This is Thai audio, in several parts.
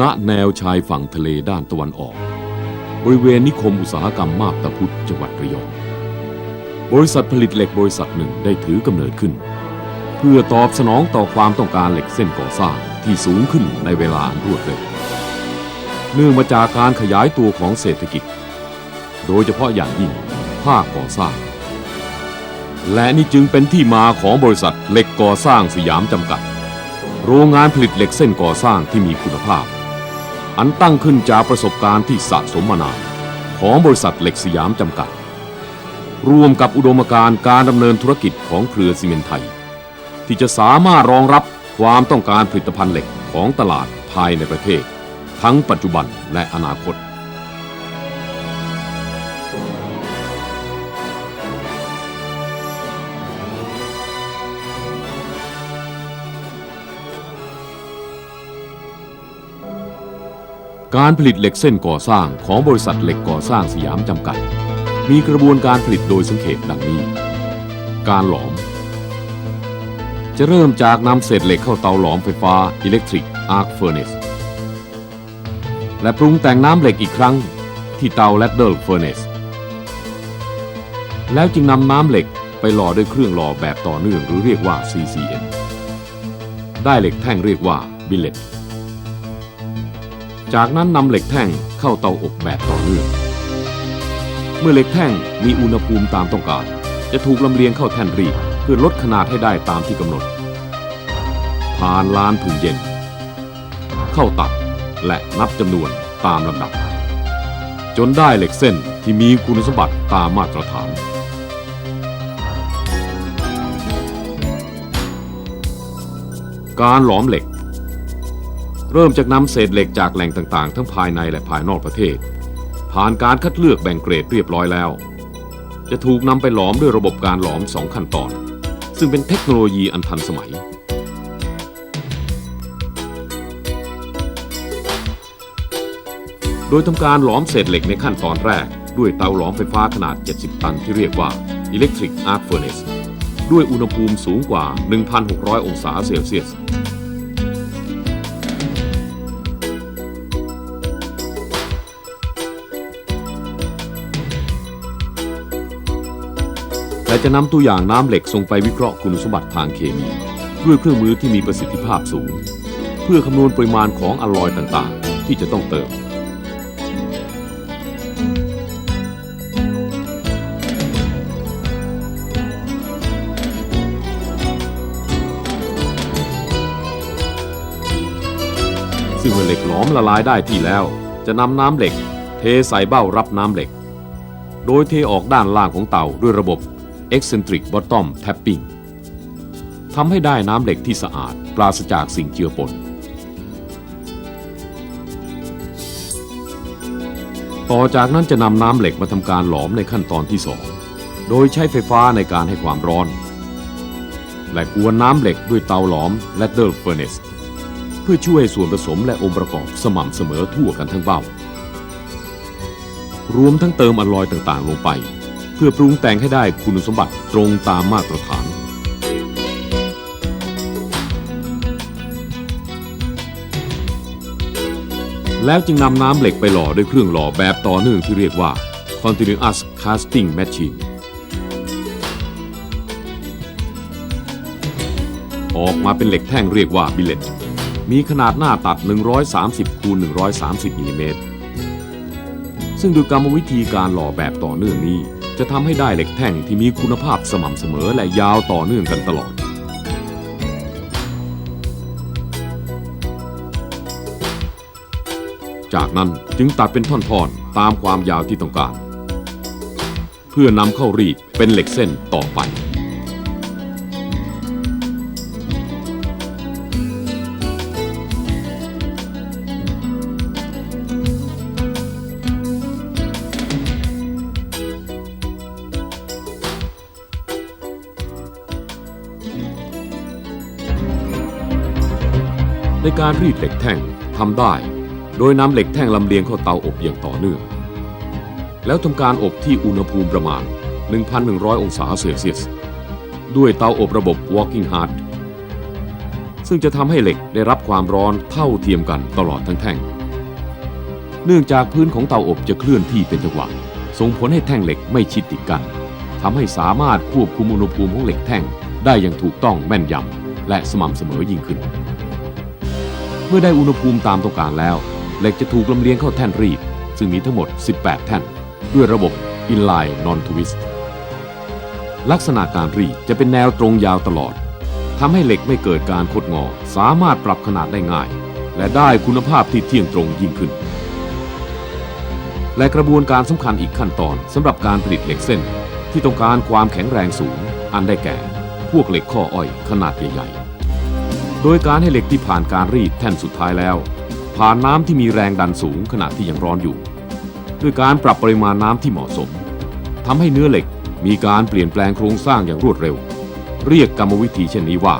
ณแนวชายฝั่งทะเลด้านตะวันออก บริเวณนิคมอุตสาหกรรมมาบตาพุธจังหวัดระยอง บริษัทผลิตเหล็กบริษัทหนึ่งได้ถือกำเนิดขึ้น เพื่อตอบสนองต่อความต้องการเหล็กเส้นก่อสร้างที่สูงขึ้นในเวลาอันรวดเร็วเนื่องมาจากการขยายตัวของเศรษฐกิจ โดยเฉพาะอย่างยิ่งภาคก่อสร้าง และนี่จึงเป็นที่มาของบริษัทเหล็กก่อสร้างสยามจำกัด โรงงานผลิตเหล็กเส้นก่อสร้างที่มีคุณภาพ อันตั้งขึ้นจากประสบการณ์ที่สะสมมานานของบริษัทเหล็กสยามจำกัด รวมกับอุดมการณ์การดำเนินธุรกิจของเครือซีเมนต์ไทย ที่จะสามารถรองรับความต้องการผลิตภัณฑ์เหล็กของตลาดภายในประเทศ ทั้งปัจจุบันและอนาคต การผลิตเหล็กเส้นก่อสร้างของบริษัทเหล็กก่อสร้างสยามจำกัด มีกระบวนการผลิตโดยสังเขปดังนี้ การหลอม จะเริ่มจากนำเศษเหล็กเข้าเตาหลอมไฟฟ้า Electric Arc Furnace และปรุงแต่งน้ำเหล็กอีกครั้งที่เตา Ladle Furnace แล้วจึงนำน้ำเหล็กไปหล่อด้วยเครื่องหล่อแบบต่อเนื่องหรือเรียกว่า CCM ได้เหล็กแท่งเรียกว่า Billet จากนั้นนำเหล็กแท่งเข้าเตาอบแบบต่อเนื่อง เมื่อเหล็กแท่งมีอุณหภูมิตามต้องการ จะถูกลำเลียงเข้าแท่นรีดเพื่อลดขนาดให้ได้ตามที่กำหนด ผ่านลานผึ่งเย็น เข้าตัดและนับจำนวนตามลำดับ จนได้เหล็กเส้นที่มีคุณสมบัติตามมาตรฐานการหลอมเหล็ก เริ่มจากนำเศษเหล็กจากแหล่งต่างๆ ทั้งภายในและภายนอกประเทศ ผ่านการคัดเลือกแบ่งเกรดเรียบร้อยแล้ว จะถูกนำไปหลอมด้วยระบบการหลอมสองขั้นตอน ซึ่งเป็นเทคโนโลยีอันทันสมัย โดยทำการหลอมเศษเหล็กในขั้นตอนแรก ด้วยเตาหลอมไฟฟ้าขนาด 70 ตันที่เรียกว่า Electric Arc Furnace ด้วยอุณหภูมิสูงกว่า 1,600 องศาเซลเซียส จะนำตัวอย่างน้ำเหล็กส่งไปวิเคราะห์คุณสมบัติทางเคมี ด้วยเครื่องมือที่มีประสิทธิภาพสูง เพื่อคำนวณปริมาณของอลลอยต่างๆ ที่จะต้องเติม ซึ่งเมื่อเหล็กหลอมละลายได้ที่แล้ว จะนำน้ำเหล็ก เทใส่เบ้ารับน้ำเหล็ก โดยเทออกด้านล่างของเตาด้วยระบบ eccentric bottom tapping ทำให้ได้น้ำเหล็กที่สะอาดปราศจากสิ่งเจือปน ต่อจากนั้นจะนำน้ำเหล็กมาทำการหลอมในขั้นตอนที่2โดยใช้ไฟฟ้าในการให้ความร้อน และกวนน้ำเหล็กด้วยเตาหลอม ladle furnace เนสเพื่อช่วยส่วนผสมและองค์ประกอบสม่ำเสมอทั่วกันทั้งเบ้ารวมทั้งเติมอลลอยต่างๆ ลงไป เพื่อปรุงแต่งให้ได้คุณสมบัติตรงตามมาตรฐาน แล้วจึงนำน้ำเหล็กไปหล่อด้วยเครื่องหล่อแบบต่อเนื่องที่เรียกว่า continuous casting machine ออกมาเป็นเหล็กแท่งเรียกว่าบิเลตมีขนาดหน้าตัด 130คูณ130มิลลิเมตรซึ่งโดยกรรมวิธีการหล่อแบบต่อเนื่องนี้ จะทำให้ได้เหล็กแท่งที่มีคุณภาพสม่ำเสมอและยาวต่อเนื่องกันตลอด จากนั้นจึงตัดเป็นท่อนๆตามความยาวที่ต้องการ เพื่อนำเข้ารีดเป็นเหล็กเส้นต่อไป ในการรีดเหล็กแท่งทำได้ โดยนำเหล็กแท่งลำเลียงเข้าเตาอบอย่างต่อเนื่อง แล้วทำการอบที่อุณหภูมิประมาณ 1,100 องศาเซลเซียส ด้วยเตาอบระบบ Walking Hard ซึ่งจะทำให้เหล็กได้รับความร้อนเท่าเทียมกันตลอดทั้งแท่ง เนื่องจากพื้นของเตาอบจะเคลื่อนที่เป็นจังหวะ ส่งผลให้แท่งเหล็กไม่ชิดติดกัน ทำให้สามารถควบคุมอุณหภูมิของเหล็กแท่งได้อย่างถูกต้องแม่นยำและสม่ำเสมอยิ่งขึ้น เมื่อได้อุณหภูมิตามต้องการแล้ว เหล็กจะถูกลำเลียงเข้าแท่นรีด ซึ่งมีทั้งหมด 18 แท่น ด้วยระบบ inline non twist ลักษณะการรีดจะเป็นแนวตรงยาวตลอดทำให้เหล็กไม่เกิดการคดงอ สามารถปรับขนาดได้ง่าย และได้คุณภาพที่เที่ยงตรงยิ่งขึ้น และกระบวนการสำคัญอีกขั้นตอนสำหรับการผลิตเหล็กเส้น ที่ต้องการความแข็งแรงสูง อันได้แก่ พวกเหล็กข้ออ้อยขนาดใหญ่ๆ โดยการให้เหล็กที่ผ่านการรีดแท่นสุดท้ายแล้ว ผ่านน้ำที่มีแรงดันสูงขณะที่ยังร้อนอยู่ ด้วยการปรับปริมาณน้ำที่เหมาะสมทำให้เนื้อเหล็กมีการเปลี่ยนแปลงโครงสร้างอย่างรวดเร็ว เรียกกรรมวิธีเช่นนี้ว่า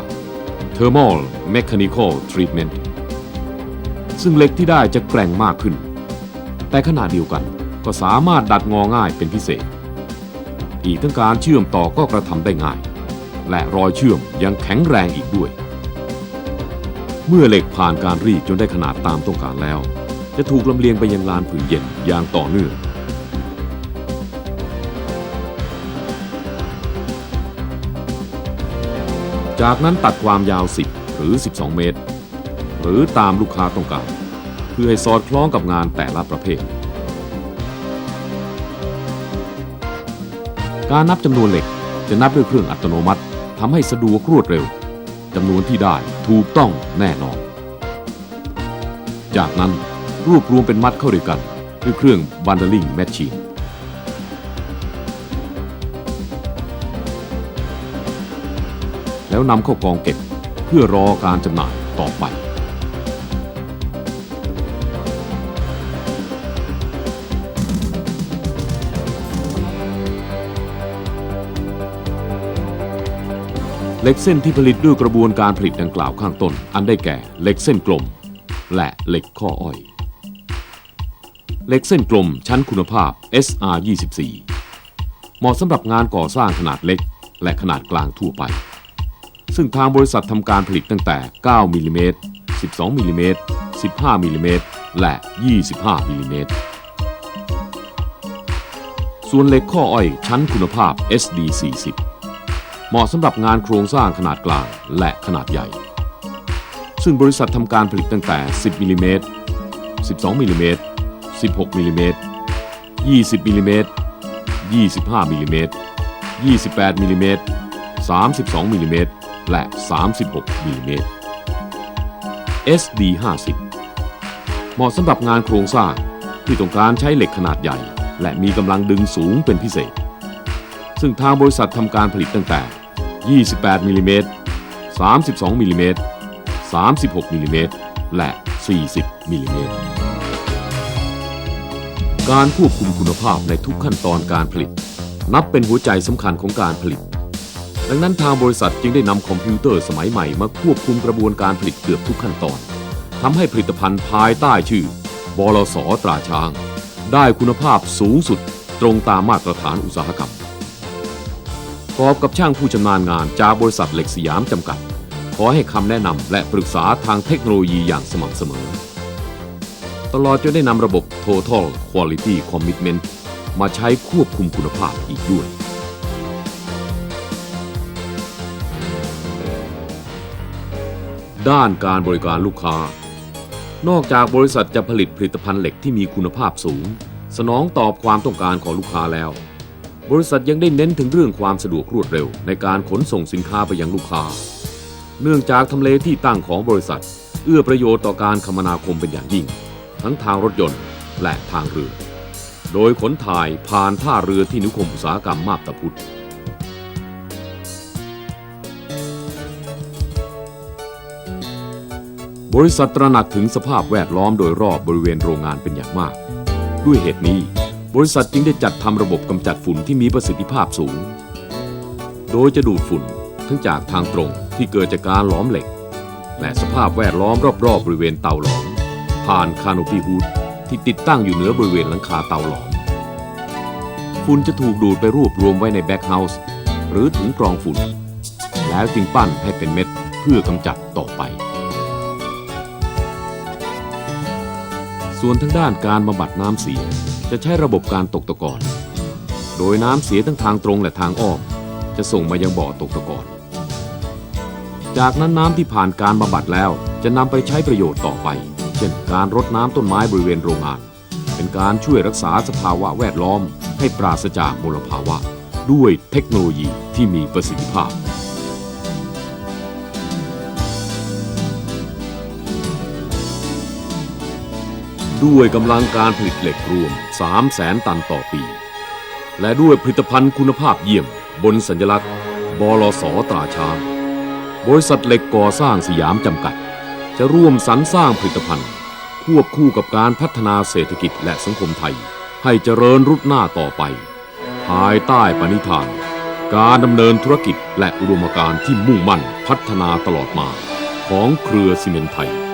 thermal mechanical treatment ซึ่งเหล็กที่ได้จะแกร่งมากขึ้น แต่ขณะเดียวกันก็สามารถดัดงอง่ายเป็นพิเศษ อีกทั้งการเชื่อมต่อก็กระทำได้ง่าย และรอยเชื่อมยังแข็งแรงอีกด้วย เมื่อเหล็กผ่านการรีดจนได้ขนาดตามต้องการแล้ว จะถูกลำเลียงไปยังลานผืนเย็นอย่างต่อเนื่องจากนั้นตัดความยาว 10 หรือ 12 เมตร หรือตามลูกค้าต้องการ เพื่อให้สอดคล้องกับงานแต่ละประเภท การนับจำนวนเหล็กจะนับด้วยเครื่องอัตโนมัติทำให้สะดวกรวดเร็ว จำนวนที่ได้ถูกต้องแน่นอน จากนั้นรวบรวมเป็นมัดเข้าด้วยกันด้วยเครื่องบันดาลิงแมชชีนแล้วนำเข้ากองเก็บเพื่อรอการจำหน่ายต่อไป เหล็กเส้นที่ผลิตด้วยกระบวนการผลิตดังกล่าวข้างต้น อันได้แก่เหล็กเส้นกลม และเหล็กข้ออ้อยเหล็กเส้นกลมชั้นคุณภาพ SR 24เหมาะสำหรับงานก่อสร้างขนาดเล็ก และขนาดกลางทั่วไป ซึ่งทางบริษัททำการผลิตตั้งแต่ 9มิลลิเมตร12มิลลิเมตร15มิลลิเมตรและ 25มิลลิเมตรส่วนเหล็กข้ออ้อยชั้นคุณภาพ SD 40 เหมาะสำหรับงานโครงสร้างขนาดกลางและขนาดใหญ่ ซึ่งบริษัททำการผลิตตั้งแต่ 10มิลลิเมตร12มิลลิเมตร16มิลลิเมตร20มิลลิเมตร25มิลลิเมตร28มิลลิเมตร32มิลลิเมตรและ 36มิลลิเมตร SD 50เหมาะสำหรับงานโครงสร้างที่ต้องการใช้เหล็กขนาดใหญ่ และมีกำลังดึงสูงเป็นพิเศษ ซึ่งทางบริษัททำการผลิตตั้งแต่ 28มิลลิเมตร32มิลลิเมตร36มิลลิเมตรและ 40มิลลิเมตรการควบคุมคุณภาพในทุกขั้นตอนการผลิต นับเป็นหัวใจสำคัญของการผลิต ดังนั้นทางบริษัทจึงได้นำคอมพิวเตอร์สมัยใหม่มาควบคุมกระบวนการผลิตเกือบทุกขั้นตอนทำให้ผลิตภัณฑ์ภายใต้ชื่อบลสตราช้าง ได้คุณภาพสูงสุดตรงตามมาตรฐานอุตสาหกรรม กอบกับช่างผู้ชำนาญงานจากบริษัทเหล็กสยามจำกัด ขอให้คำแนะนำและปรึกษาทางเทคโนโลยีอย่างสม่ำเสมอ ตลอดจนได้นำระบบ Total Quality Commitment มาใช้ควบคุมคุณภาพอีกด้วย ด้านการบริการลูกค้า นอกจากบริษัทจะผลิตผลิตภัณฑ์เหล็กที่มีคุณภาพสูง สนองตอบความต้องการของลูกค้าแล้ว บริษัทยังได้เน้นถึงเรื่องความสะดวกรวดเร็วในการขนส่งสินค้าไปยังลูกค้า เนื่องจากทำเลที่ตั้งของบริษัท เอื้อประโยชน์ต่อการคมนาคมเป็นอย่างยิ่ง ทั้งทางรถยนต์และทางเรือ โดยขนถ่ายผ่านท่าเรือที่นิคมอุตสาหกรรมมาบตาพุธบริษัทตระหนักถึงสภาพแวดล้อมโดยรอบบริเวณโรงงานเป็นอย่างมาก ด้วยเหตุนี้ บริษัทจึงได้จัดทำระบบกำจัดฝุ่นที่มีประสิทธิภาพสูง โดยจะดูดฝุ่นทั้งจากทางตรงที่เกิดจากการหลอมเหล็ก และสภาพแวดล้อมรอบๆบริเวณเตาหลอม ผ่านคาโนปีฮูดที่ติดตั้งอยู่เหนือบริเวณหลังคาเตาหลอม ฝุ่นจะถูกดูดไปรวบรวมไว้ในแบ็กเฮาส์หรือถุงกรองฝุ่น แล้วจึงปั้นให้เป็นเม็ดเพื่อกำจัดต่อไป ส่วนทางด้านการบำบัดน้ำเสีย จะใช้ระบบการตกตะกอน โดยน้ำเสียทั้งทางตรงและทางอ้อม จะส่งมายังบ่อตกตะกอน จากนั้นน้ำที่ผ่านการบำบัดแล้วจะนำไปใช้ประโยชน์ต่อไป เช่น การรดน้ำต้นไม้บริเวณโรงงาน เป็นการช่วยรักษาสภาวะแวดล้อม ให้ปราศจากมลภาวะ ด้วยเทคโนโลยีที่มีประสิทธิภาพ ด้วยกำลังการผลิตเหล็กรวม 3 0 0แสนตันต่อปี และด้วยผลิตภัณฑ์คุณภาพเยี่ยม บนสัญลักษณ์ บลสตราช้าง บริษัทเหล็กก่อสร้างสยามจำกัด จะร่วมสรรสร้างผลิตภัณฑ์ ควบคู่กับการพัฒนาเศรษฐกิจและสังคมไทย ให้เจริญรุดหน้าต่อไป ภายใต้ปณิธาน การดำเนินธุรกิจและอุดมการณ์ที่มุ่งมั่นพัฒนาตลอดมา ของเครือซีเมนไทย